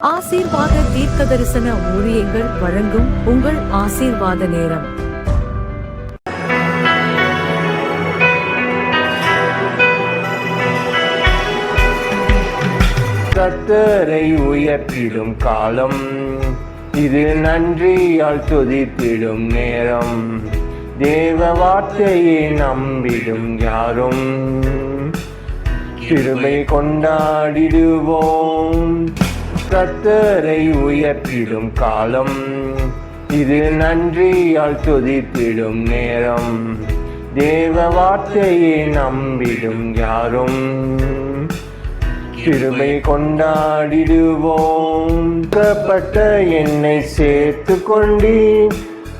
ஆசீர்வாத தீர்க்க தரிசன ஊழியங்கள் வழங்கும் உங்கள் ஆசீர்வாத நேரம். கத்தரை உயர்த்திடும் காலம் இது நன்றியால் துதித்திடும் நேரம். தேவ வார்த்தையை நம்பிடும் யாரும் கிருபை கொண்டாடிடுவோம். கத்தரை உயர்த்திடும் காலம். இது நன்றியால் துதித்திடும் நேரம். தேவ வார்த்தையை நம்பிடும் யாரும். கிருபை கொண்டாடிடுவோம். கப்பட்ட என்னை சேர்த்து கொண்டி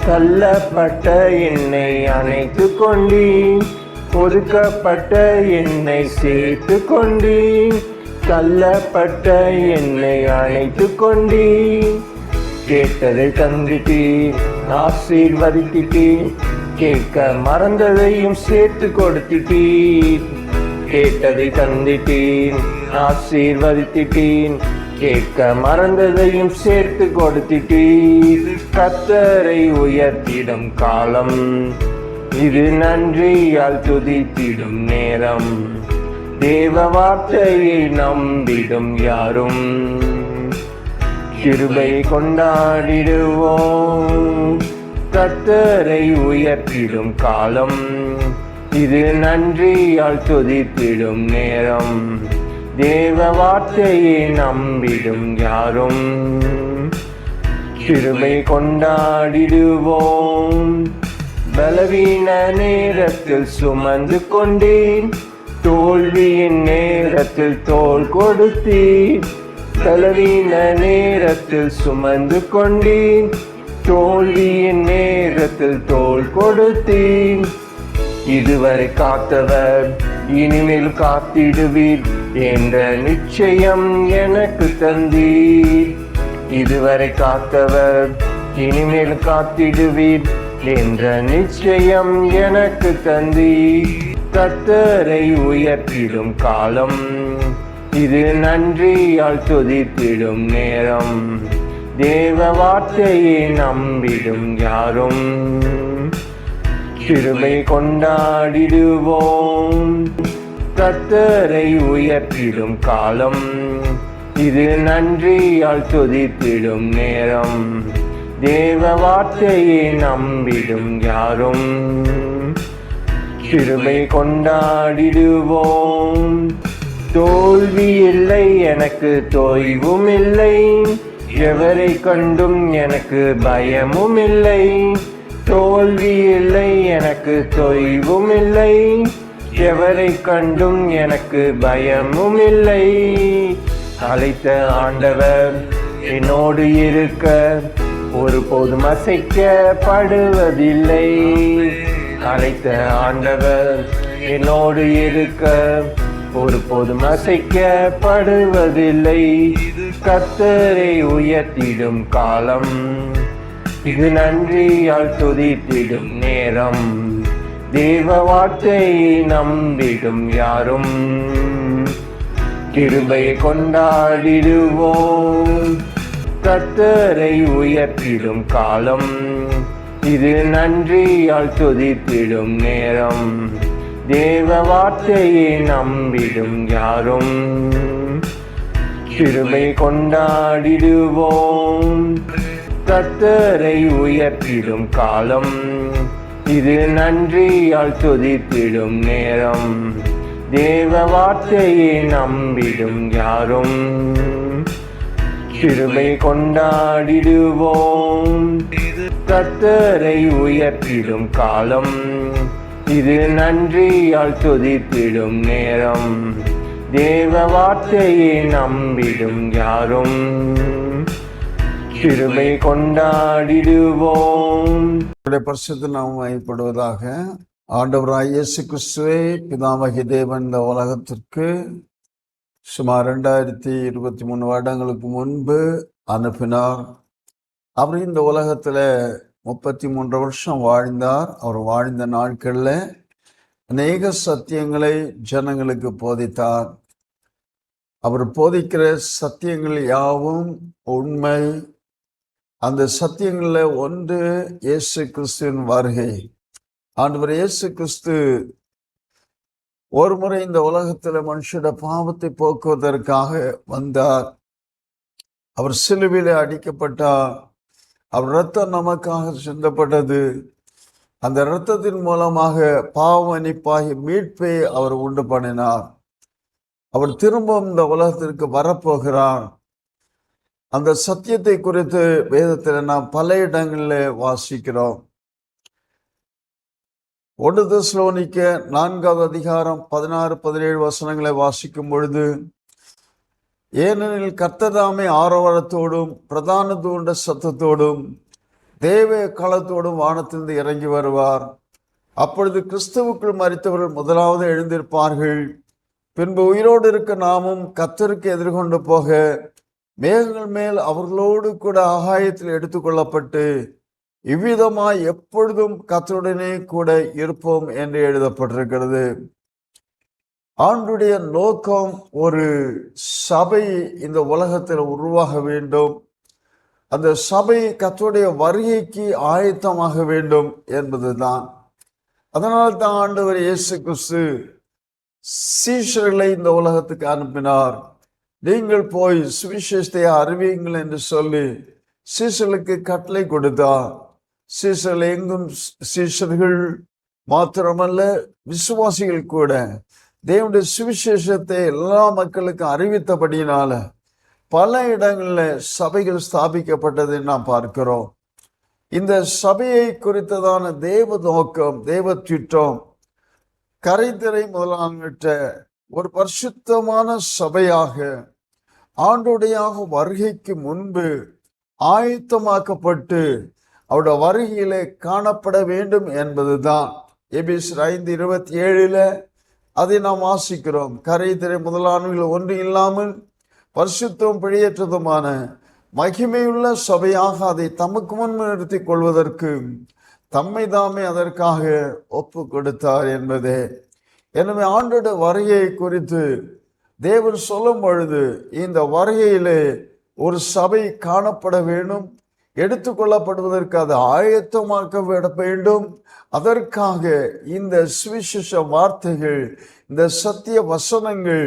தள்ளப்பட்ட என்னை அணைத்து கொண்டி ஒதுக்கப்பட்ட என்னை சேர்த்து கொண்டேன் தள்ளப்பட்ட என்னை அணைத்து கொண்டி கேட்டதை தந்துட்டு ஆசீர்வதித்துட்டு கேட்க மறந்ததையும் சேர்த்து கொடுத்துட்டேன் கேட்டதை தந்துட்டேன் ஆசீர்வதித்திட்டேன் கேட்க மறந்ததையும் சேர்த்து கொடுத்துட்டேன் கத்தரை உயர்த்திடும் காலம் இது நன்றியால் துதித்திடும் நேரம். தேவ வார்த்தையை நம்பிடும் யாரும் கிருபை கொண்டாடிடுவோம். கத்தரை உயர்த்திடும் காலம் இது நன்றியால் துதித்திடும் நேரம். தேவ வார்த்தையை நம்பிடும் யாரும் கிருபை கொண்டாடிடுவோம். பலவீன நேரத்தில் சுமந்து கொண்டேன். தோல்வியின் நேரத்தில் தோல் கொடுத்தேன் பலவீன நேரத்தில் சுமந்து கொண்டேன் தோல்வியின் நேரத்தில் தோல் கொடுத்தேன் இதுவரை காத்தவர் இனிமேல் காத்திடுவீர் என்ற நிச்சயம் எனக்கு தந்தீர். இதுவரை காத்தவர் இனிமேல் காத்திடுவீர் என்ற நிச்சயம் எனக்கு தந்தீர். கத்தரை உயர்த்திடும் காலம். இது நன்றியால் துதித்திடும் நேரம். தேவ வார்த்தையை நம்பிடும் யாரும். கிருபை கொண்டாடிடுவோம். கத்தரை உயர்த்திடும் காலம். இது நன்றியால் துதித்திடும் நேரம். தேவ வார்த்தையை நம்பிடும் யாரும். சிறுமை கொண்டாடிடுவோம். தோல்வி இல்லை எனக்கு தொய்வும் இல்லை. எவரை கண்டும் எனக்கு பயமும் இல்லை. தோல்வி இல்லை எனக்கு தொய்வும் இல்லை. எவரை கண்டும் எனக்கு பயமும் இல்லை. அழைத்த ஆண்டவர் என்னோடு இருக்க ஒருபோதும் அசைக்கப்படுவதில்லை. அழைத்த ஆண்டவர் என்னோடு இருக்க ஒருபோதும் அசைக்கப்படுவதில்லை கத்தரை உயர்த்திடும் காலம் இது நன்றியால் துதித்திடும் நேரம். தேவ வார்த்தையை நம்பிடும் யாரும் கிருபை கொண்டாடிடுவோம். கத்தரை உயர்த்திடும் காலம் இது நன்றியால் துதித்திடும் நேரம். தேவ வார்த்தையை நம்பிடும் யாரும். கிருபை கொண்டாடிடுவோம். கத்தரை உயர்த்திடும் காலம். இது நன்றியால் துதித்திடும் நேரம். தேவ வார்த்தையை நம்பிடும் யாரும். கிருபை கொண்டாடிடுவோம். கத்தரை உயர்த்திடும் காலம். இது நன்றியால் துதித்திடும் நேரம். தேவ வார்த்தையை நம்பிடும் யாரும். கிருபை கொண்டாடிடுவோம். அவருடைய பரிசுத்த நாம் வழிபடுவதாக ஆண்டவராய் இயேசு கிறிஸ்துவே பிதாமகி தேவன் இந்த உலகத்திற்கு சுமார் ரெண்டாயிரத்தி இருபத்தி மூணு வருடங்களுக்கு முன்பு அனுப்பினார். அவர் இந்த உலகத்தில் முப்பத்தி மூன்று வருஷம் வாழ்ந்தார். அவர் வாழ்ந்த நாட்களில் அநேக சத்தியங்களை ஜனங்களுக்கு போதித்தார். அவர் போதிக்கிற சத்தியங்கள் யாவும் உண்மை. அந்த சத்தியங்களில் ஒன்று இயேசு கிறிஸ்துவின் வருகை. ஆண்டவர் இயேசு கிறிஸ்து ஒரு முறை இந்த உலகத்தில் மனுஷோட பாவத்தை போக்குவதற்காக வந்தார். அவர் சிலுவையில் அடிக்கப்பட்டார். அவர் ரத்தம் நமக்காக சிந்தப்பட்டது. அந்த இரத்தத்தின் மூலமாக பாவ மீட்பை அவர் உண்டு பண்ணினார். அவர் திரும்பவும் இந்த உலகத்திற்கு வரப்போகிறார். அந்த சத்தியத்தை குறித்து வேதத்தில் நாம் பல இடங்களில் வாசிக்கிறோம். ஒன்று தெசலோனிக்க நான்காவது அதிகாரம் பதினாறு பதினேழு வசனங்களை வாசிக்கும் பொழுது ஏனெனில் கர்த்ததாமே ஆரவாரத்தோடும் பிரதான தூண்ட சத்தத்தோடும் தேவ களத்தோடும் வானத்திலிருந்து இறங்கி வருவார். அப்பொழுது கிறிஸ்துவுக்குள் மறித்தவர்கள் முதலாவது எழுந்திருப்பார்கள். பின்பு உயிரோடு இருக்க நாமும் கத்தருக்கு எதிர்கொண்டு போக மேகங்கள் மேல் அவர்களோடு கூட ஆகாயத்தில் எடுத்துக்கொள்ளப்பட்டு இவ்விதமாய் எப்பொழுதும் கத்தருடனே கூட இருப்போம் என்று எழுதப்பட்டிருக்கிறது. ஆண்டுடைய நோக்கம் ஒரு சபை இந்த உலகத்தில் உருவாக வேண்டும். அந்த சபை கத்தோடைய வருகைக்கு ஆயத்தமாக வேண்டும் என்பதுதான். அதனால் தான் ஆண்டவர் இயேசு கிறிஸ்து சீஷர்களை இந்த உலகத்துக்கு அனுப்பினார். நீங்கள் போய் சுவிசேஷத்தை அறிவியுங்கள் என்று சொல்லி சீசர்களுக்கு கட்டளை கொடுத்தார் சீசர்கள் எங்கும் சீஷர்கள் மாத்திரமல்ல விசுவாசிகள் கூட தேவனுடைய சுவிசேஷத்தை எல்லா மக்களுக்கும் அறிவித்தபடியினால பல இடங்களில் சபைகள் ஸ்தாபிக்கப்பட்டதை நாம் பார்க்கிறோம். இந்த சபையை குறித்ததான தேவ நோக்கம் தேவ திட்டம் கரைதிரை முதலாங்கிட்ட ஒரு பரிசுத்தமான சபையாக ஆண்டுடையாக வருகைக்கு முன்பு ஆயத்தமாக்கப்பட்டு அவருடைய வருகையிலே காணப்பட வேண்டும் என்பதுதான். எபிஸ் ஐந்து இருபத்தி ஏழில் அதை நாம் ஆசிக்கிறோம். கரை திரை முதலானவர்கள் ஒன்று இல்லாமல் பரிசுத்தம் பிழையற்றதுமான மகிமையுள்ள சபையாக அதை தமக்கு முன் நிறுத்திக் கொள்வதற்கு தம்மை தாமே அதற்காக ஒப்பு கொடுத்தார் என்பதே. எனவே ஆண்டோட வரையை குறித்து தேவன் சொல்லும் பொழுது இந்த வரையிலே ஒரு சபை காணப்பட வேண்டும். எடுத்துக்கொள்ளப்படுவதற்கு அது ஆயத்தமாக்க விட வேண்டும் அதற்காக இந்த சுவிசேஷ வார்த்தைகள் இந்த சத்திய வசனங்கள்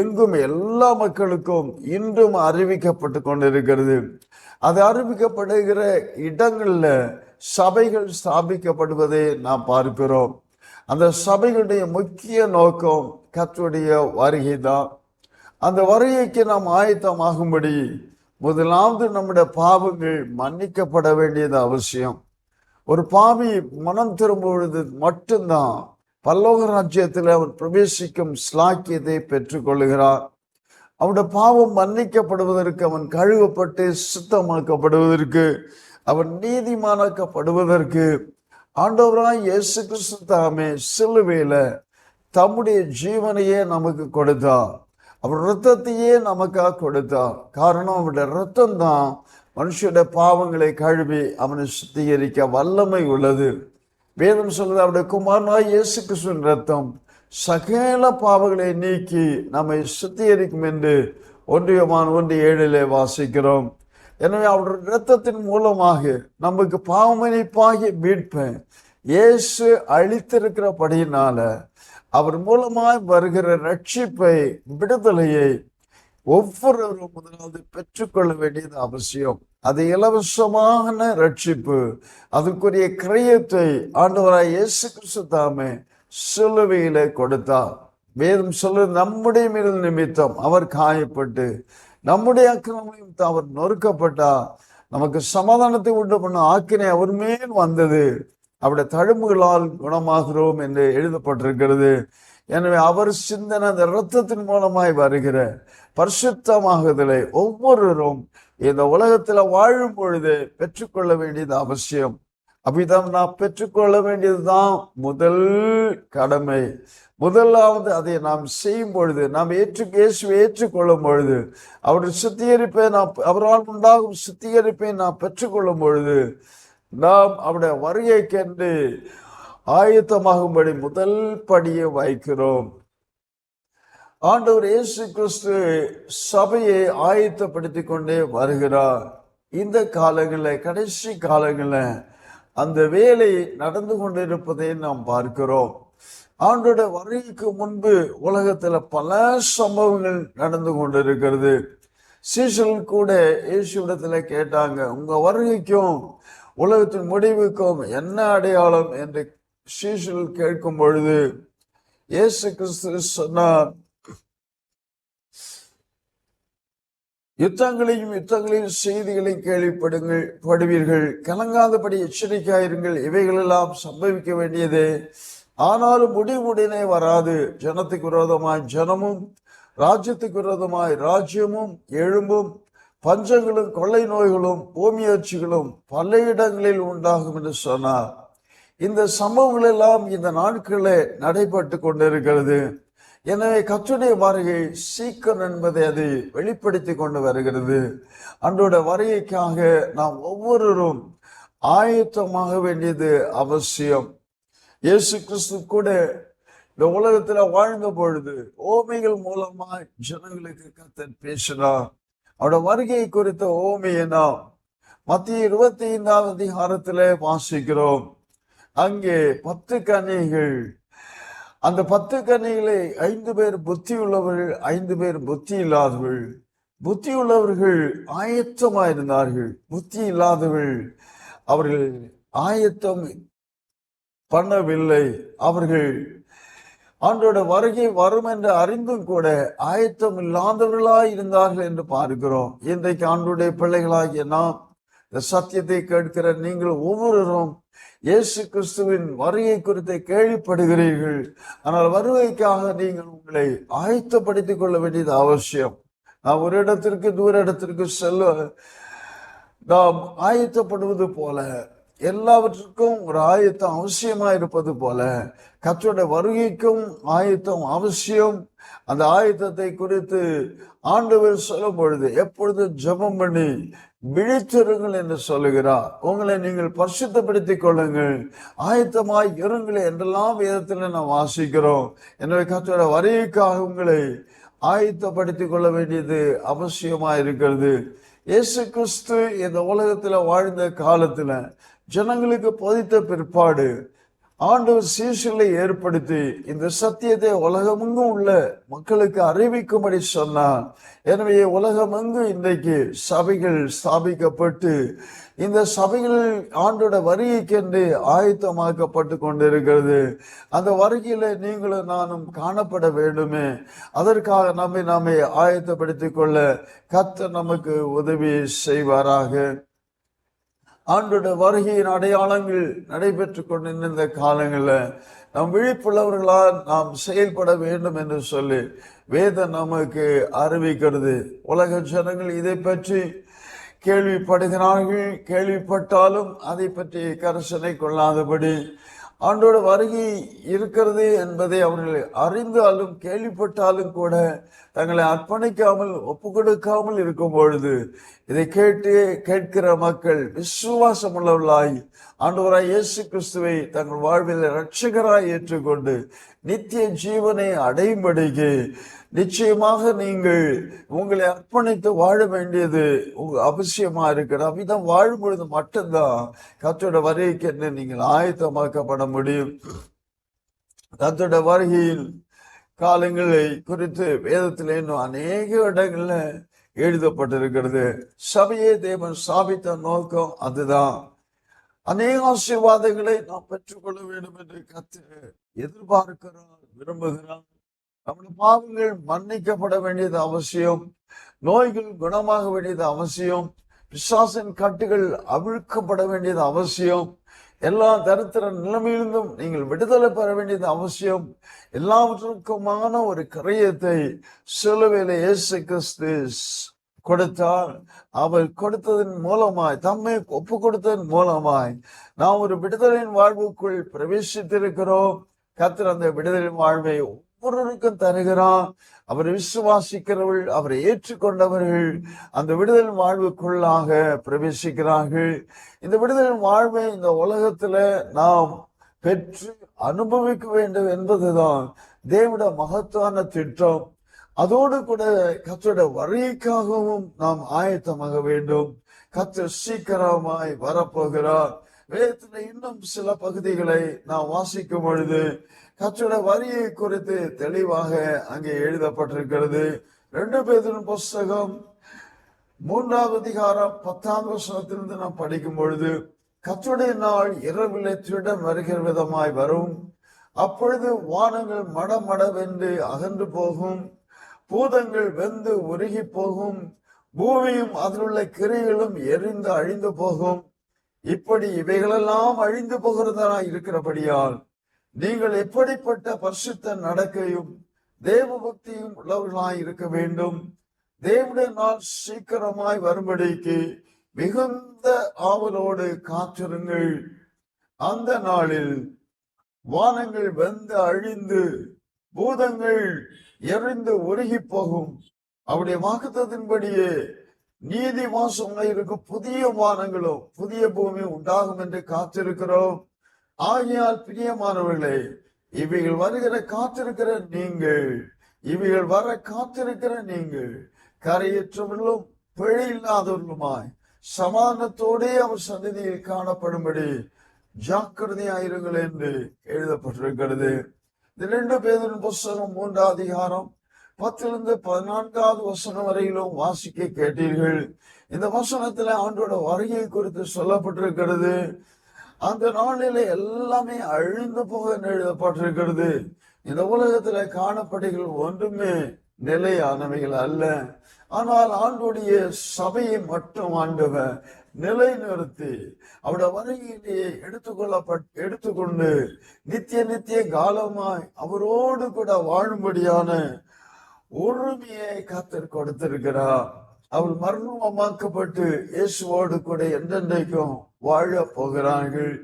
எங்கும் எல்லா மக்களுக்கும் இன்றும் அறிவிக்கப்பட்டு கொண்டிருக்கிறது. அது அறிவிக்கப்படுகிற இடங்களில் சபைகள் ஸ்தாபிக்கப்படுவதை நாம் பார்க்கிறோம். அந்த சபைகளுடைய முக்கிய நோக்கம் கத்துடைய வருகை தான் அந்த வருகைக்கு நாம் ஆயத்தமாகும்படி முதலாவது நம்முடைய பாவங்கள் மன்னிக்கப்பட வேண்டியது அவசியம். ஒரு பாவி மனம் திரும்புவது மட்டும்தான் பல்லோக ராஜ்யத்தில் அவர் பிரவேசிக்கும் ஸ்லாக்கியத்தை பெற்றுக்கொள்கிறார் அவனுடைய பாவம் மன்னிக்கப்படுவதற்கு அவன் கழுவப்பட்டு சுத்தமாக்கப்படுவதற்கு அவன் நீதிமானாக்கப்படுவதற்கு ஆண்டவராய் இயேசு கிறிஸ்து தாமே சிலுவையில் தம்முடைய ஜீவனையே நமக்கு கொடுத்தார். அவர் ரத்தத்தையே நமக்காக கொடுத்தார் காரணம் அவருடைய ரத்தம் தான் மனுஷனுடைய பாவங்களை கழுவி அவனை சுத்திகரிக்க வல்லமை உள்ளது. வேதம் சொல்வது அவருடைய குமாரனாய் இயேசு கிருஷ்ணன் ரத்தம் சகல பாவங்களை நீக்கி நம்மை சுத்திகரிக்கும் என்று ஒன்றியமான ஒன்று ஏழிலே வாசிக்கிறோம். எனவே அவருடைய இரத்தத்தின் மூலமாக நமக்கு பாவமணிப்பாகி மீட்பேன். இயேசு அழித்திருக்கிறபடியினால அவர் மூலமாய் வருகிற ரட்சிப்பை விடுதலையை ஒவ்வொருவரும் முதலாவது பெற்றுக்கொள்ள வேண்டியது அவசியம். அது இலவசமான ரட்சிப்பு. அதுக்குரிய கிரயத்தை ஆண்டவராய் இயேசு கிறிஸ்து தாமே சிலுவையிலே கொடுத்தார். வேதம் சொல்லு நம்முடைய மீது நிமித்தம் அவர் காயப்பட்டு நம்முடைய அக்கிரமையும் அவர் நொறுக்கப்பட்டா நமக்கு சமாதானத்தை உண்டு பண்ண ஆக்கினை அவர் மேல் வந்தது. அவருடைய தழும்புகளால் குணமாகிறோம் என்று எழுதப்பட்டிருக்கிறது. எனவே அவர் சிந்தனை அந்த இரத்தத்தின் மூலமாய் வருகிற பரிசுத்தமாகுதலை ஒவ்வொருவரும் இந்த உலகத்தில் வாழும் பொழுது பெற்றுக்கொள்ள வேண்டியது அவசியம். அப்படிதான் நாம் பெற்றுக்கொள்ள வேண்டியதுதான் முதல் கடமை. முதலாவது அதை நாம் செய்யும் பொழுது நாம் ஏற்று இயேசுவை ஏற்றுக்கொள்ளும் பொழுது அவருடைய சுத்திகரிப்பை நாம் அவரால் உண்டாகும் சுத்திகரிப்பை நாம் பெற்றுக்கொள்ளும் பொழுது நாம் அவருடைய கண்டு ஆயத்தமாகும்படி முதல் படியை வைக்கிறோம் ஆண்டவர் இயேசு கிறிஸ்து சபையை ஆயத்தப்படுத்தி கொண்டே வருகிறார். இந்த காலங்களில் கடைசி காலங்களில் அந்த வேலை நடந்து கொண்டிருப்பதை நாம் பார்க்கிறோம். ஆண்டோட வருகைக்கு முன்பு உலகத்துல பல சம்பவங்கள் நடந்து கொண்டிருக்கிறது. சீசல் கூட இயேசுவிடத்துல கேட்டாங்க உங்க வருகைக்கும் உலகத்தின் முடிவுக்கும் என்ன அடையாளம் என்று சீசல் கேட்கும் பொழுது இயேசு கிறிஸ்து சொன்னார் யுத்தங்களையும் யுத்தங்களையும் செய்திகளையும் கேள்விப்படுங்கள் படுவீர்கள். கலங்காதபடி எச்சரிக்கையாயிருங்கள். இவைகளெல்லாம் சம்பவிக்க வேண்டியதே. ஆனாலும் முடிவுடனே வராது. ஜனத்துக்கு விரோதமாய் ஜனமும் ராஜ்யத்துக்கு விரோதமாய் ராஜ்யமும் எழும்பும் பஞ்சங்களும் கொள்ளை நோய்களும் பூமியர்ச்சிகளும் பல இடங்களில் உண்டாகும் என்று சொன்னார். இந்த சம்பவங்கள் எல்லாம் இந்த நாட்களில் நடைபெற்று கொண்டிருக்கிறது. எனவே கத்துடைய வருகை சீக்கிரம் என்பதை அது வெளிப்படுத்தி கொண்டு வருகிறது. அன்றோட வருகைக்காக நாம் ஒவ்வொருவரும் ஆயத்தமாக வேண்டியது அவசியம். இயேசு கிறிஸ்து கூட இந்த உலகத்துல வாழ்ந்த பொழுது ஓமைகள் மூலமாய் ஜனங்களுக்கு கத்தர் பேசினார். அவரோட வருகையை குறித்த ஓமையை நாம் மத்திய இருபத்தி ஐந்தாவது அதிகாரத்துல வாசிக்கிறோம். அங்கே பத்து கன்னிகள் அந்த பத்து கன்னிகளை ஐந்து பேர் புத்தி உள்ளவர்கள் ஐந்து பேர் புத்தி இல்லாதவர்கள். புத்தி உள்ளவர்கள் ஆயத்தமாயிருந்தார்கள். புத்தி இல்லாதவர்கள் அவர்கள் ஆயத்தம் பண்ணவில்லை. அவர்கள் ஆண்டோட வருகை வரும் என்று அறிந்தும் கூட ஆயத்தம் இல்லாதவர்களாய் இருந்தார்கள் என்று பார்க்கிறோம். இன்றைக்கு ஆண்டுடைய பிள்ளைகளாகிய நாம் இந்த சத்தியத்தை கேட்கிற நீங்கள் ஒவ்வொருவரும் இயேசு கிறிஸ்துவின் வருகை குறித்து கேள்விப்படுகிறீர்கள். ஆனால் வருகைக்காக நீங்கள் உங்களை ஆயத்தப்படுத்திக் கொள்ள வேண்டியது அவசியம். நாம் ஒரு இடத்திற்கு தூர இடத்திற்கு செல்ல நாம் ஆயத்தப்படுவது போல எல்லாவற்றுக்கும் ஒரு ஆயத்தம் அவசியமா இருப்பது போல கத்தோட வருகைக்கும் ஆயத்தம் அவசியம். அந்த ஆயத்தத்தை குறித்து ஆண்டவர் சொல்லும் பொழுது எப்பொழுது ஜெபம் பண்ணி விழித்திருங்கள் என்று சொல்லுகிறார். உங்களை நீங்கள் பரிசுத்தப்படுத்திக் கொள்ளுங்கள். ஆயத்தமாய் இருங்கள் என்றெல்லாம் விதத்தில் நாம் வாசிக்கிறோம். எனவே கத்தோட வருகைக்காக உங்களை ஆயத்தப்படுத்திக் கொள்ள வேண்டியது அவசியமா இருக்கிறது இயேசு கிறிஸ்து இந்த உலகத்துல வாழ்ந்த காலத்துல ஜனங்களுக்கு போதித்த பிற்பாடு ஆண்டவர் சீசலை ஏற்படுத்தி இந்த சத்தியத்தை உலகமெங்கும் உள்ள மக்களுக்கு அறிவிக்கும்படி சொன்னார். எனவே உலகமெங்கும் இன்றைக்கு சபைகள் ஸ்தாபிக்கப்பட்டு இந்த சபைகளில் ஆண்டோட வருகைக்கென்று ஆயத்தமாக்கப்பட்டு கொண்டிருக்கிறது. அந்த வருகையில நீங்களும் நானும் காணப்பட வேண்டுமே. அதற்காக நம்மை நாமே ஆயத்தப்படுத்திக் கொள்ள கத்த நமக்கு உதவி செய்வாராக. ஆண்டோட வருகையின் அடையாளங்கள் நடைபெற்று கொண்டிருந்த காலங்களில் நாம் விழிப்புள்ளவர்களால் நாம் செயல்பட வேண்டும் என்று சொல்லி வேதம் நமக்கு அறிவிக்கிறது. உலக ஜனங்கள் இதை பற்றி கேள்விப்படுகிறார்கள். கேள்விப்பட்டாலும் அதை பற்றி கரசனை கொள்ளாதபடி ஆண்டோட வருகை இருக்கிறது என்பதை அவர்கள் அறிந்தாலும் கேள்விப்பட்டாலும் கூட தங்களை அர்ப்பணிக்காமல் ஒப்பு கொடுக்காமல் இருக்கும் பொழுது இதை கேட்டு கேட்கிற மக்கள் விசுவாசம் உள்ளவர்களாய் ஆண்டவராய் இயேசு கிறிஸ்துவை தங்கள் வாழ்வில் ரட்சகராய் ஏற்றுக்கொண்டு நித்திய ஜீவனை அடையும்படிக்கு நிச்சயமாக நீங்கள் உங்களை அர்ப்பணித்து வாழ வேண்டியது உங்க அவசியமா இருக்கிறது. அப்படிதான் வாழும் பொழுது மட்டும்தான் கத்தோட வருகைக்கு என்ன நீங்கள் ஆயத்தமாக்கப்பட முடியும். கத்தோட வருகையில் காலங்களை குறித்து வேதத்தில் இன்னும் அநேக இடங்கள்ல எழுதப்பட்டிருக்கிறது. சபையே தேவன் சாபித்த நோக்கம் அதுதான். அநேக ஆசீர்வாதங்களை நாம் பெற்றுக்கொள்ள வேண்டும் என்று கத்து எதிர்பார்க்கிறார் விரும்புகிறார். நம்முடைய பாவங்கள் மன்னிக்கப்பட வேண்டியது அவசியம். நோய்கள் குணமாக வேண்டியது அவசியம். பிசாசின் கட்டுகள் அவிழ்க்கப்பட வேண்டியது அவசியம். எல்லா தரித்திர நிலைமையிலிருந்தும் நீங்கள் விடுதலை பெற வேண்டியது அவசியம். எல்லாவற்றுக்குமான ஒரு கரையத்தை சிலுவையில இயேசு கிறிஸ்து கொடுத்தார். அவர் கொடுத்ததன் மூலமாய் தம்மை ஒப்பு கொடுத்ததன் மூலமாய் நாம் ஒரு விடுதலையின் வாழ்வுக்குள் பிரவேசித்திருக்கிறோம். கத்திர அந்த விடுதலை வாழ்வை ஒவ்வொருவருக்கும் தருகிறார் அவரை விசுவாசிக்கிறவர்கள் அவரை ஏற்றுக்கொண்டவர்கள் அந்த விடுதல் வாழ்வுக்குள்ளாக பிரவேசிக்கிறார்கள். இந்த விடுதல் வாழ்வை இந்த உலகத்துல நாம் பெற்று அனுபவிக்க வேண்டும் என்பதுதான் தேவட மகத்தான திட்டம். அதோடு கூட கத்தோட வருகைக்காகவும் நாம் ஆயத்தமாக வேண்டும். கத்தர் சீக்கிரமாய் வரப்போகிறார். வேதத்துல இன்னும் சில பகுதிகளை நாம் வாசிக்கும் பொழுது கத்தோட வரியை குறித்து தெளிவாக அங்கே எழுதப்பட்டிருக்கிறது. ரெண்டு பேரின் புஸ்தகம் மூன்றாவது அதிகாரம் பத்தாம் வருஷத்திலிருந்து நாம் படிக்கும் பொழுது கத்துடைய நாள் இரவிலே திருடம் வருகிற விதமாய் வரும். அப்பொழுது வானங்கள் மடமடவென்று அகன்று போகும். பூதங்கள் வெந்து உருகி போகும். பூமியும் அதிலுள்ள கிரைகளும் எரிந்து அழிந்து போகும். இப்படி இவைகளெல்லாம் அழிந்து போகிறதா இருக்கிறபடியால் நீங்கள் எப்படிப்பட்ட பரிசுத்த நடக்கையும் தேவ பக்தியும் உள்ளவர்களாய் இருக்க வேண்டும். தேவனுடைய நாள் சீக்கிரமாய் வரும்படிக்கு மிகுந்த ஆவலோடு காத்திருங்கள். அந்த நாளில் வானங்கள் வெந்து அழிந்து பூதங்கள் எரிந்து உருகி போகும் அவருடைய வாக்குத்தத்தின்படியே நீதி மாசம் இருக்கும் புதிய வானங்களும் புதிய பூமி உண்டாகும் என்று காத்திருக்கிறோம். ஆகையால் பிரியமானவர்களே இவைகள் வருகிற காத்திருக்கிற நீங்கள் இவைகள் வர காத்திருக்கிற நீங்கள் கரையற்றவர்களும் பிழை இல்லாதவர்களுமாய் சமானத்தோடே அவர் சந்ததியில் காணப்படும்படி ஜாக்கிரதையாயிருங்கள் என்று எழுதப்பட்டிருக்கிறது. இந்த ரெண்டு பேரின் புஸ்தகம் மூன்றாம் அதிகாரம் பத்திலிருந்து பதினான்காவது வசனம் வரையிலும் வாசிக்க கேட்டீர்கள். இந்த வசனத்துல ஆண்டோட வருகை குறித்து சொல்லப்பட்டிருக்கிறது. அந்த நாளில எல்லாமே அழிந்து போக எழுதப்பட்டிருக்கிறது? இந்த உலகத்துல காணப்படைகள் ஒன்றுமே நிலையானவைகள் அல்ல. ஆனால் ஆண்டுடைய சபையை மட்டும் ஆண்டவர் நிலைநிறுத்தி அவருடைய வருகையிலேயே எடுத்துக்கொள்ளப்பட் எடுத்துக்கொண்டு நித்திய நித்திய காலமாய் அவரோடு கூட வாழும்படியான உரிமையை கத்தர் கொடுத்திருக்கிறார். அவள் மர்மமாக்கப்பட்டு இயேசுவோடு கூட என்றென்றைக்கும் வாழ போகிறார்கள்.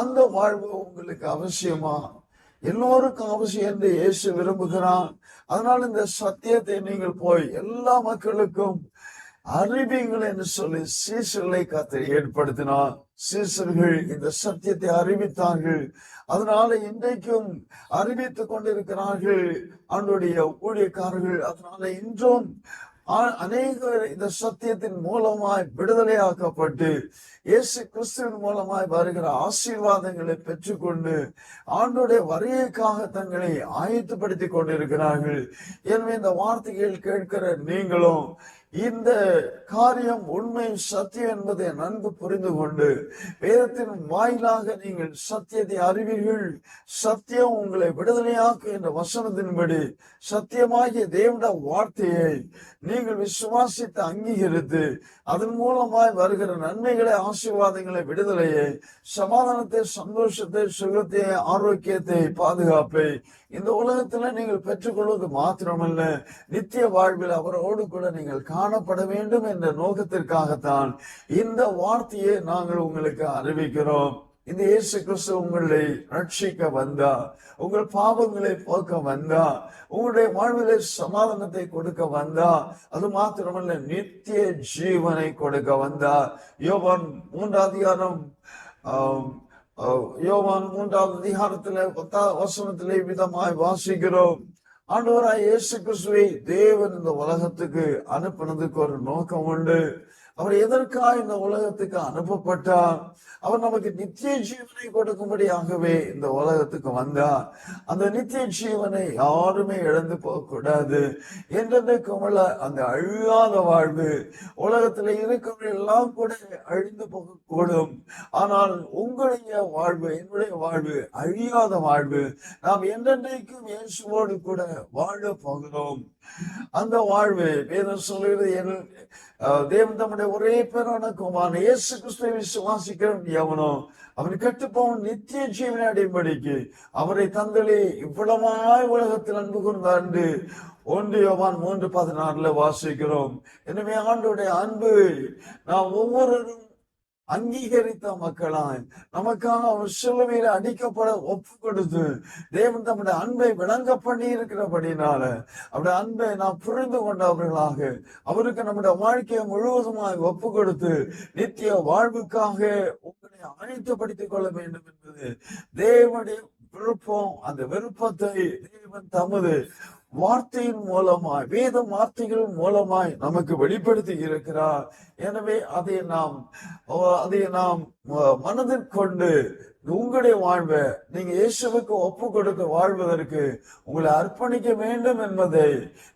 அந்த வாழ்வு உங்களுக்கு அவசியமா? எல்லோருக்கும் அவசியம் என்று இயேசு விரும்புகிறான் அதனால் இந்த சத்தியத்தை நீங்கள் போய் எல்லா மக்களுக்கும் அறிவிங்கள் என்று சொல்லி சீசர்களை கத்தை ஏற்படுத்தினார். சீசர்கள் இந்த சத்தியத்தை அறிவித்தார்கள். அதனால இன்றைக்கும் அறிவித்துக் கொண்டிருக்கிறார்கள். அவனுடைய ஊழியக்காரர்கள் அதனால இன்றும் அநேகர் இந்த சத்தியத்தின் மூலமாய் விடுதலையாக்கப்பட்டு இயேசு கிறிஸ்துவின் மூலமாய் வருகிற ஆசீர்வாதங்களை பெற்றுக்கொண்டு ஆண்டுடைய வருகைக்காக தங்களை ஆயத்துப்படுத்தி கொண்டிருக்கிறார்கள். எனவே இந்த வார்த்தைகள் கேட்கிற நீங்களும் இந்த காரியம் உண்மை சத்தியம் என்பதை நன்கு புரிந்து கொண்டு வேதத்தின் வாயிலாக நீங்கள் சத்தியத்தை அறிவீர்கள். சத்தியம் உங்களை விடுதலையாக்கும் என்ற வசனத்தின்படி சத்தியமாகிய தேவனுடைய வார்த்தையை நீங்கள் விசுவாசித்து அங்கீகரித்து அதன் மூலமாய் வருகிற நன்மைகளை ஆசீர்வாதங்களை விடுதலையை சமாதானத்தை சந்தோஷத்தை சுகத்தை ஆரோக்கியத்தை பாதுகாப்பை இந்த உலகத்துல நீங்கள் பெற்றுக்கொள்வது மாத்திரமல்ல. நித்திய வாழ்வில் அவரோடு கூட நீங்கள் காணப்பட வேண்டும் என்ற நோக்கத்திற்காகத்தான் இந்த வார்த்தையை நாங்கள் உங்களுக்கு அறிவிக்கிறோம். இந்த இயேசு கிறிஸ்து உங்களை ரட்சிக்க வந்தா உங்கள் பாவங்களை போக்க வந்தா உங்களுடைய வாழ்விலே சமாதானத்தை கொடுக்க வந்தா அது மாத்திரமல்ல நித்திய ஜீவனை கொடுக்க வந்தா. யோவான் மூன்றாம் அதிகாரம் ஆஹ், யோவான் மூன்றாவது அதிகாரத்திலே பத்தாவது வசனத்திலே விதமாய் வாசிக்கிறோம். ஆண்டவராய் இயேசு கிறிஸ்துவை தேவன் இந்த உலகத்துக்கு அனுப்பினதுக்கு ஒரு நோக்கம் உண்டு. அவர் எதற்காக இந்த உலகத்துக்கு அனுப்பப்பட்டார்? அவர் நமக்கு நித்திய ஜீவனை கொடுக்கும்படியாகவே இந்த உலகத்துக்கு வந்தார். அந்த நித்திய ஜீவனை யாருமே இழந்து போகக்கூடாது. கூடாது என்றென்றைக்கும் உள்ள அந்த அழியாத வாழ்வு உலகத்துல இருக்கிறவங்க எல்லாம் கூட அழிந்து போகக்கூடும். ஆனால் உங்களுடைய வாழ்வு என்னுடைய வாழ்வு அழியாத வாழ்வு நாம் என்றென்றைக்கும் இயேசுவோடு கூட வாழ போகிறோம். அந்த வாழ்வு வேதம் சொல்லுகிறது என் தேவன் தம்முடைய ஒரே பேரான குமார் இயேசு கிறிஸ்துவை விசுவாசிக்கிறவன் எவனோ அவன் கட்டுப்பவன் நித்திய ஜீவனை அடிப்படைக்கு அவரை தந்தளி இவ்வளவாய் உலகத்தில் அன்பு கூர்ந்தார் என்று ஒன்று யோவான் மூன்று பதினாறுல வாசிக்கிறோம். எனவே ஆண்டுடைய அன்பு நாம் ஒவ்வொருவரும் அங்கீகரித்த மக்களாய் நமக்காக அவர் சிலுவையில் அடிக்கப்பட ஒப்பு கொடுத்து தேவன் தம்முடைய அன்பை விளங்க பண்ணி இருக்கிறபடினால அவருடைய அன்பை நாம் புரிந்து கொண்டவர்களாக அவருக்கு நம்முடைய வாழ்க்கையை முழுவதுமாய் ஒப்பு கொடுத்து நித்திய வாழ்வுக்காக உங்களை படித்துக் கொள்ள வேண்டும் என்பது தேவனுடைய விருப்பம். அந்த விருப்பத்தை தேவன் தமது வார்த்தையின் மூலமாய் வேத வார்த்தைகள் மூலமாய் நமக்கு வெளிப்படுத்தி இருக்கிறார். எனவே அதை நாம் அதை நாம் ம- மனதில் கொண்டு உங்களுடைய வாழ்வை நீங்க இயேசுவுக்கு ஒப்பு கொடுக்க வாழ்வதற்கு உங்களை அர்ப்பணிக்க வேண்டும் என்பதை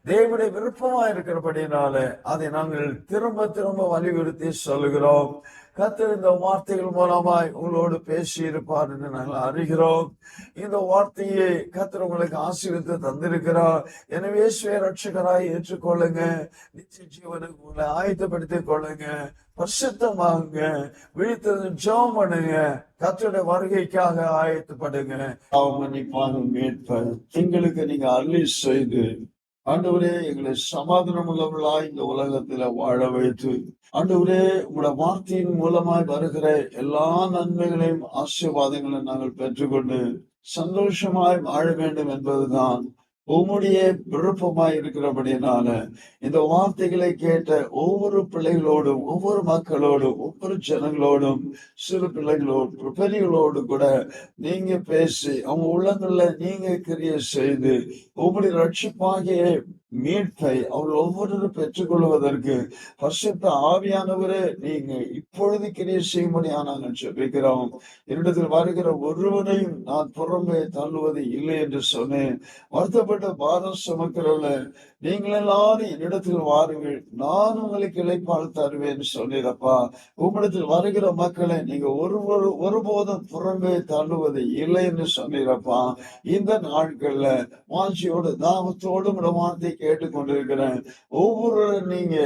தேவனுடைய விருப்பமா இருக்கிறபடினால அதை நாங்கள் திரும்ப திரும்ப வலியுறுத்தி சொல்லுகிறோம். கத்தர் இந்த வார்த்தைகள் மூலமாய் உங்களோடு பேசி இருப்பார் என்று நாங்கள் அறிகிறோம். இந்த வார்த்தையை கத்தர் உங்களுக்கு ஆசீர்வித்து தந்திருக்கிறார். எனவே இயேசுவை ரட்சகராய் ஏற்றுக்கொள்ளுங்க. நிச்சய ஜீவனுக்கு உங்களை ஆயத்தப்படுத்திக் கொள்ளுங்க. பரிசுத்தமாகுங்க. விழித்தது ஜோம் பண்ணுங்க. கத்தோட வருகைக்காக ஆயத்தப்படுங்க. அவன் மன்னிப்பாக மீட்பர் எங்களுக்கு நீங்க அருளி செய்து ஆண்டவரே எங்களை சமாதானம் உள்ளவர்களாய் இந்த உலகத்துல வாழ வைத்து ஆண்டவரே உங்களோட வார்த்தையின் மூலமாய் வருகிற எல்லா நன்மைகளையும் ஆசீர்வாதங்களையும் நாங்கள் பெற்றுக்கொண்டு சந்தோஷமாய் வாழ வேண்டும் என்பதுதான் உம்முடைய விருப்பமாய் இருக்கிறபடினால இந்த வார்த்தைகளை கேட்ட ஒவ்வொரு பிள்ளைகளோடும் ஒவ்வொரு மக்களோடும் ஒவ்வொரு ஜனங்களோடும் சிறு பிள்ளைகளோடு பெரியகளோடு கூட நீங்க பேசி அவங்க உள்ளங்கள்ல நீங்க கிரிய செய்து உங்களுடைய ரட்சிப்பாகிய மீட்பை அவர் ஒவ்வொருவரும் பெற்றுக்கொள்வதற்கு பரிசுத்த ஆவியானவரே நீங்க இப்பொழுது கிரிய செய்யும்படியா நாங்கள் ஜெபிக்கிறோம். என்னிடத்தில் வருகிற ஒருவனையும் நான் புறம்பே தள்ளுவது இல்லை என்று சொன்னேன். வருத்தப்பட்ட பாரம் சுமக்கிறவர்கள நீங்கள் எல்லாரும் என்னிடத்தில் வாருங்கள். நான் உங்களுக்கு இழைப்பால் தருவேன் சொன்னீரப்பா உம்மிடத்தில் வருகிற மக்களை நீங்க ஒரு ஒரு ஒருபோதும் புறம்பே தள்ளுவது இல்லை என்று சொன்னீரப்பா இந்த நாட்கள்ல வாஞ்சியோடு தாமத்தோடும் உங்களோட வார்த்தை கேட்டுக்கொண்டிருக்கிறேன். ஒவ்வொரு நீங்க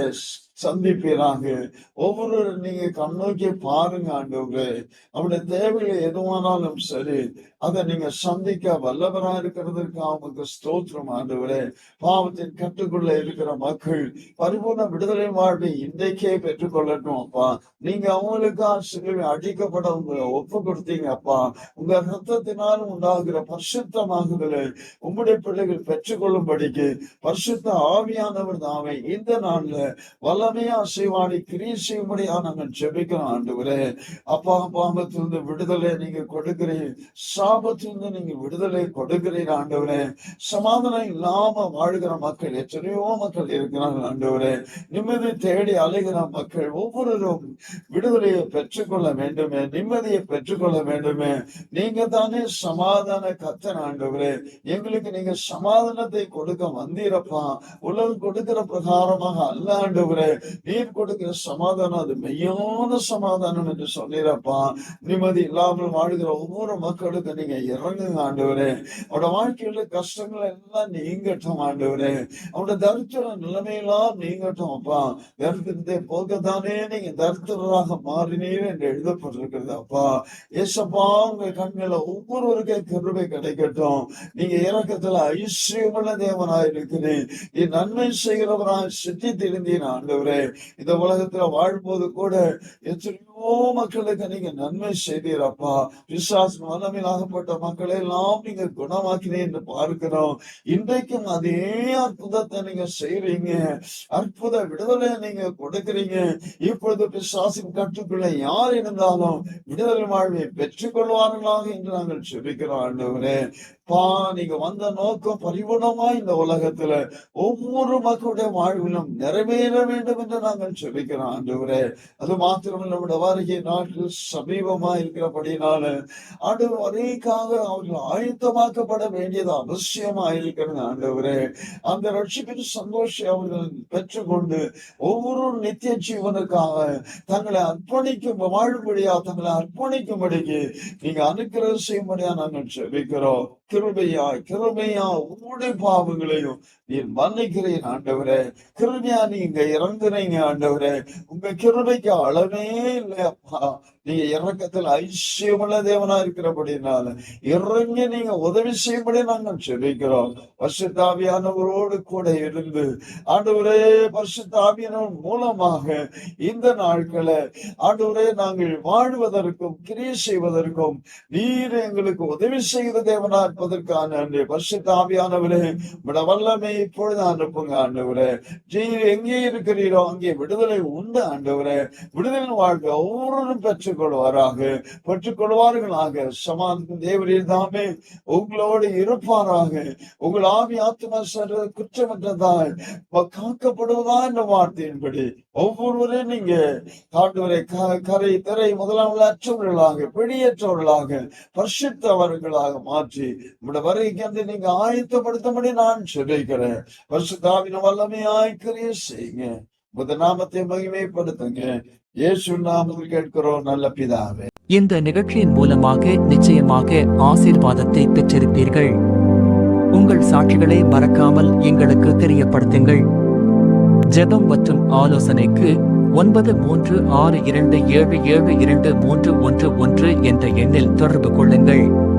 சந்திப்பீராங்க ஒவ்வொருவரும் நீங்க கண்ணோக்கி பாருங்க ஆண்டவரே. அவருடைய தேவைகள் எதுவானாலும் சரி அதை நீங்க சந்திக்க வல்லவரா இருக்கிறதுக்கு அவங்களுக்கு ஸ்தோத்திரம் ஆண்டவரே. பாவத்தின் கட்டுக்குள்ள இருக்கிற மக்கள் பரிபூர்ண விடுதலை வாழ்வை இன்றைக்கே பெற்றுக்கொள்ளட்டும் அப்பா. நீங்க அவங்களுக்கா சிலுவை அடிக்கப்பட உங்களை ஒப்பு கொடுத்தீங்க அப்பா. உங்க ரத்தத்தினால் உண்டாகிற பரிசுத்தமாகுதலை உங்களுடைய பிள்ளைகள் பெற்றுக்கொள்ளும்படிக்கு பரிசுத்த ஆவியானவர் தாமே இந்த நாள்ல வல்ல எல்லாமே கிரியை செய்யும்படியா நாங்கள் ஜெபிக்கிறோம் ஆண்டவரே. அப்பா பாவத்திலிருந்து விடுதலை நீங்க கொடுக்கிறீங்க சாபத்திலிருந்து நீங்க விடுதலை கொடுக்கிறீங்க ஆண்டவரே. சமாதானம் இல்லாம வாழ்கிற மக்கள் எத்தனையோ மக்கள் இருக்கிறாங்க ஆண்டவரே. நிம்மதி தேடி அலைகிற மக்கள் ஒவ்வொருவரும் விடுதலையை பெற்றுக்கொள்ள வேண்டுமே நிம்மதியை பெற்றுக்கொள்ள வேண்டுமே. நீங்க தானே சமாதான கத்தன் ஆண்டவரே. எங்களுக்கு நீங்க சமாதானத்தை கொடுக்க வந்தீரப்பா. உலகம் கொடுக்கிற பிரகாரமாக அல்ல ஆண்டவரே. நீர் கொடுக்கிற சமாதானம் அது மெய்யான சமாதானம் என்று சொன்னீரப்பா நிம்மதி இல்லாமல் வாழ்கிற ஒவ்வொரு மக்களுக்கும் நீங்க இறங்குங்க ஆண்டவரே. அவனோட வாழ்க்கையில கஷ்டங்கள் எல்லாம் நீங்கட்டும் ஆண்டவரே. அவனோட தரித்திர நிலைமையெல்லாம் நீங்கட்டும் அப்பா. தரித்திரத்தை போக்கத்தானே நீங்க தரித்திரராக மாறினீர் என்று எழுதப்பட்டிருக்கிறது அப்பா. ஏசப்பா உங்க கண்ணில ஒவ்வொருவருக்கே கருமை கிடைக்கட்டும். நீங்க இறக்கத்துல ஐஸ்வர்யமுள்ள தேவனாயிருக்கிறேன் நீ நன்மை செய்கிறவராய் சித்தி திருந்தீன் ஆண்டவர். ஆண்டவரே இந்த உலகத்துல வாழ்ம்போது கூட எத்தனையோ மக்களுக்கு நீங்க நன்மை செய்தீரப்பா. விசுவாச வல்லமையில் ஆகப்பட்ட மக்களை எல்லாம் நீங்க குணமாக்கினே என்று பார்க்கிறோம். இன்றைக்கும் அதே அற்புதத்தை நீங்க செய்யறீங்க அற்புத விடுதலை நீங்க கொடுக்கறீங்க. இப்பொழுது பிசாசின் கட்டுக்குள்ள யார் இருந்தாலும் விடுதலை வாழ்வை பெற்றுக் கொள்வார்களாக என்று நாங்கள் சொல்லிக்கிறோம் ஆண்டவரே. பா நீங்க வந்த நோக்கம் பரிபூர்ணமா இந்த உலகத்துல ஒவ்வொரு மக்களுடைய வாழ்விலும் நிறைவேற வேண்டும் என்று நாங்கள் சொல்லிக்கிறோம் ஆண்டவரே. அது மாத்திரம் நம்முடைய வருகை நாட்டில் சமீபமா இருக்கிறபடினால ஆண்டவர் வரைக்காக அவர்கள் ஆயத்தமாக்கப்பட வேண்டியது அவசியமா இருக்கிறது ஆண்டவரே. அந்த ரட்சிப்பின் சந்தோஷம் அவர்கள் பெற்றுக்கொண்டு ஒவ்வொரு நித்திய ஜீவனுக்காக தங்களை அர்ப்பணிக்கும் வாழும்படியா தங்களை அர்ப்பணிக்கும்படிக்கு நீங்க அனுக்கிற செய்யும்படியா நாங்கள் செபிக்கிறோம் கிருபையா கிருபையா உங்களுடைய பாவங்களையும் நீர் மன்னிக்கிறேன் ஆண்டவரே. கிருபையா நீங்க இறங்குறீங்க ஆண்டவரே. உங்க கிருபைக்கு அளவே இல்லை அப்பா நீங்க இறக்கத்தில் ஐசியமுள்ள தேவனா இருக்கிறபடினால இறங்கி நீங்க உதவி செய்யும்படி நாங்கள் சொல்லிக்கிறோம் பரிசுத்தாவியானவரோடு கூட இருந்து ஆண்டவரே பரிசுத்தாவியானவர் மூலமாக இந்த நாட்களை ஆண்டவரே நாங்கள் வாழ்வதற்கும் கிரியை செய்வதற்கும் நீர் எங்களுக்கு உதவி செய்த தேவனா இருப்பதற்கான அன்றைய நன்றி விட வல்லமை இப்பொழுது அனுப்புங்க ஆண்டவரே. நீர் எங்கே இருக்கிறீரோ அங்கே விடுதலை உண்டு ஆண்டவரே. விடுதலை வாழ்க்கை ஒவ்வொருவரும் பெற்றுக்கொள்வாராக பெற்றுக்கொள்வார்களாக. சமாதான தேவரீர் தாமே உங்களோடு இருப்பாராக. உங்கள் ஆவி ஆத்மா சர்வ குற்றமற்றதாய் காக்கப்படுவதா என்ற வார்த்தையின்படி ஒவ்வொருவரையும் நீங்க காட்டுவரை கரை திரை முதலாவது அற்றவர்களாக பிடியற்றவர்களாக பரிசுத்தவர்களாக மாற்றி உங்களோட வருகைக்கு வந்து நீங்க ஆயத்தப்படுத்தும்படி நான் சொல்லிக்கிறேன். பரிசுத்தாவின வல்லமையாய் கிரிய செய்யுங்க. புத நாமத்தை மகிமைப்படுத்துங்க. இந்த நிகழ்ச்சியின் மூலமாக நிச்சயமாக ஆசீர்வாதத்தை பெற்றிருப்பீர்கள். உங்கள் சாட்சிகளை மறக்காமல் எங்களுக்கு தெரியப்படுத்துங்கள். ஜெபம் மற்றும் ஆலோசனைக்கு ஒன்பது மூன்று ஆறு இரண்டு ஏழு ஏழு இரண்டு மூன்று ஒன்று ஒன்று என்ற எண்ணில் தொடர்பு கொள்ளுங்கள்.